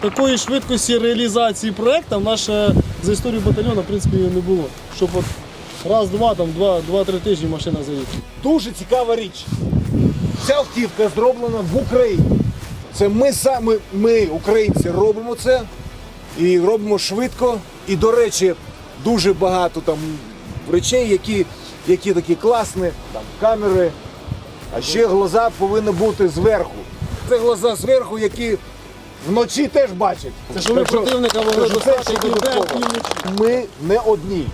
такої швидкості реалізації проекту в нас за історію батальйону, в принципі, не було. Щоб от раз-два, там, два, два-три тижні машина заїхала. Дуже цікава річ. Ця автівка зроблена в Україні. Це ми самі, ми, українці, робимо це і робимо швидко. І, до речі, дуже багато там речей, які, які такі класні, там камери. А ще глаза повинні бути зверху. Це глаза зверху, які вночі теж бачать. Це що ми Так що- противника могли що це достати ще і вдень, і вночі. Ми не одні.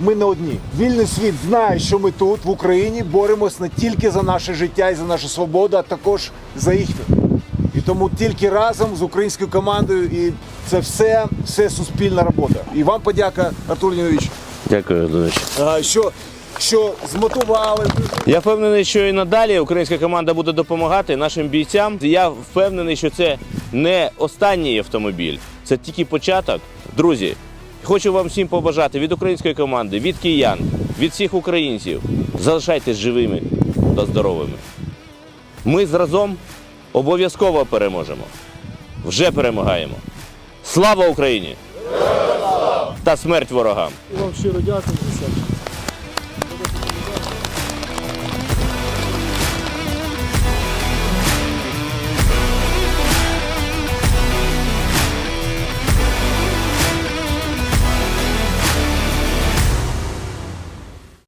Ми не одні. Вільний світ знає, що ми тут, в Україні, боремось не тільки за наше життя і за нашу свободу, а також за їхню. І тому тільки разом з українською командою, і це все, все суспільна робота. І вам подяка, Артур Леонідович, Дякую, а, що, що змотивували. Я впевнений, що і надалі українська команда буде допомагати нашим бійцям. Я впевнений, що це не останній автомобіль, це тільки початок. Друзі, хочу вам всім побажати від української команди, від киян, від всіх українців. Залишайтесь живими та здоровими. Ми зразом обов'язково переможемо. Вже перемагаємо. Слава Україні! Та смерть ворогам! І вам щиро дякую.